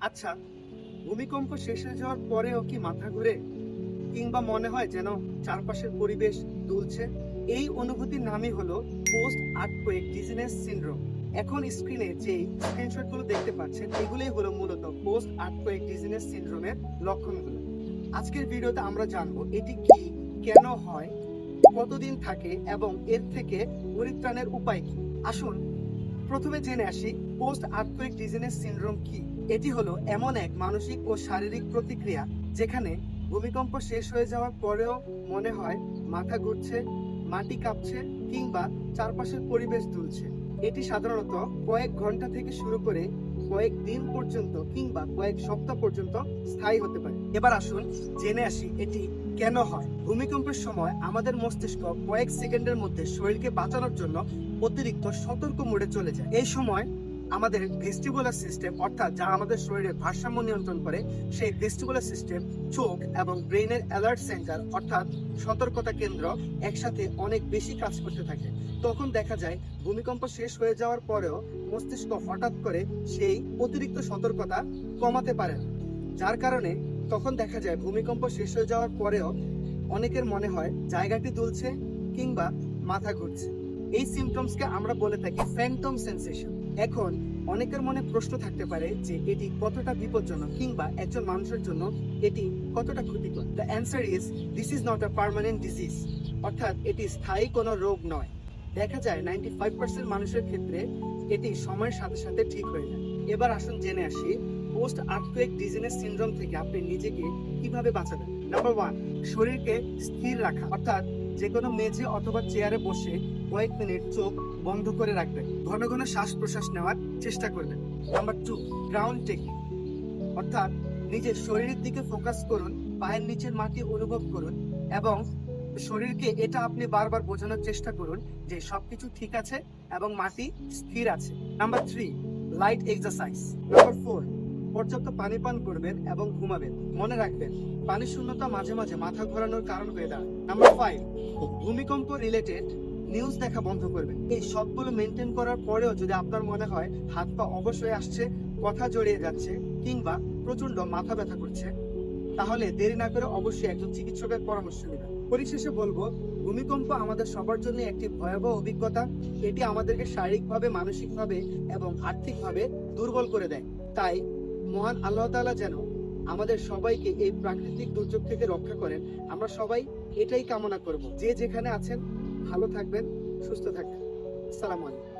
আচ্ছা ভূমিকম্প শেষ হয়ে যাওয়ার পরেও কি মাথা ঘুরে? কিংবা মনে হয় যেন চারপাশের পরিবেশ দুলছে? এই অনুভূতির নামই হলো পোস্ট আর্থকোয়েক ডিজিনেস সিনড্রোম এখন স্ক্রিনে যে স্ক্রিনশটগুলো দেখতে পাচ্ছেন, এগুলোই হলো মূলত পোস্ট আর্থকোয়েক ডিজিনেস সিন্ড্রোমের লক্ষণগুলো। আজকের ভিডিওতে আমরা জানব এটি কি, কেন হয়, কতদিন থাকে, এবং এর থেকে পরিত্রাণের উপায় কি? আসুন, প্রথমে জেনে আসি পোস্ট আর্থকোয়েক ডিজিনেস সিনড্রোম কি। এটি হলো এমন এক মানসিক ও শারীরিক প্রতিক্রিয়া যেখানে ভূমিকম্প শেষ হয়ে যাওয়ার পরেও মনে হয় মাথা ঘুরছে, মাটি কাঁপছে কিংবা চারপাশের পরিবেশ দুলছে। এটি সাধারণত কয়েক ঘণ্টা থেকে শুরু করে কয়েক দিন পর্যন্ত কিংবা কয়েক সপ্তাহ পর্যন্ত স্থায়ী হতে পারে। এবার আসুন জেনে আসি এটি কেন হয়। ভূমিকম্পের সময় আমাদের মস্তিষ্ক কয়েক সেকেন্ডের মধ্যে শরীরকে বাঁচানোর জন্য অতিরিক্ত সতর্ক মোডে চলে যায়। এই সময় আমাদের ভেস্টিবুলার সিস্টেম অর্থাৎ যা আমাদের শরীরের ভারসাম্য নিয়ন্ত্রণ করে, সেই ভেস্টিবুলার সিস্টেম চোখ এবং ব্রেনের অ্যালার্ট সেন্টার অর্থাৎ সতর্কতা কেন্দ্র, একসাথে অনেক বেশি কাজ করতে থাকে। তখন দেখা যায়, ভূমিকম্প শেষ হয়ে যাওয়ার পরেও মস্তিষ্ক হঠাৎ করে সেই অতিরিক্ত সতর্কতা কমাতে পারে যার কারণে তখন দেখা যায়, ভূমিকম্প শেষ হয়ে যাওয়ার পরেও অনেকের মনে হয় জায়গাটি দুলছে কিংবা মাথা ঘুরছে। এই সিমটমসকে আমরা বলে থাকি ফ্যান্টম সেন্সেশন এখন অনেকের মনে প্রশ্ন থাকতে পারে যে এটি কতটা বিপজ্জনক কিংবা একজন মানুষের জন্য এটি কতটা ক্ষতিকর? The answer is this is not a permanent disease অর্থাৎ এটি স্থায়ী কোনো রোগ নয়। দেখা যায় নাইনটি ফাইভ পার্সেন্ট মানুষের ক্ষেত্রে এটি সময়ের সাথে সাথে ঠিক হয়ে যায়। এবার আসুন জেনে আসি পোস্ট আর্থকুয়েক ডিজিনেস সিনড্রোম থেকে আপনি নিজেকে কীভাবে বাঁচাবেন? নাম্বার ওয়ান শরীরকে স্থির রাখা। অর্থাৎ যে কোনো মেঝে অথবা চেয়ারে বসে কয়েক মিনিট চোখ বন্ধ করে রাখবেন। ঘন ঘন শ্বাস প্রশ্বাস নেওয়ার চেষ্টা করবেন। নাম্বার টু গ্রাউন্ড টেকিং অর্থাৎ নিজের শরীরের দিকে ফোকাস করুন, পায়ের নিচের মাটি অনুভব করুন এবং শরীরকে এটা আপনি বারবার বোঝানোর চেষ্টা করুন যে সবকিছু ঠিক আছে এবং মাটি স্থির আছে। Number three light exercise number four পর্যাপ্ত পানি পান করবেন এবং ঘুমাবেন। মনে রাখবেন পানি শূন্যতা মাঝে মাঝে মাথা ঘোরানোর কারণ হয়ে দাঁড়ায়। নাম্বার ফাইভ ভূমিকম্প রিলেটেড নিউজ দেখা বন্ধ করবেন। এই সবগুলো মেনটেন করার পরেও যদি আপনার মনে হয় হাত পা অবশ্যই আসছে, কথা জড়িয়ে যাচ্ছে কিংবা প্রচণ্ড মাথা ব্যথা করছে, তাহলে দেরি না করে অবশ্যই একজন চিকিৎসকের পরামর্শ নেবেন। পরিশেষে বলব, ভূমিকম্প আমাদের সবার জন্য একটি ভয়াবহ অভিজ্ঞতা। এটি আমাদেরকে শারীরিকভাবে, মানসিকভাবে এবং আর্থিকভাবে দুর্বল করে দেয়। তাই মহান আল্লাহ তালা যেন আমাদের সবাইকে এই প্রাকৃতিক দুর্যোগ থেকে রক্ষা করেন। আমরা সবাই এটাই কামনা করব। যে যেখানে আছেন, ভালো থাকবেন, সুস্থ থাকবেন। সালাম আলাইকুম।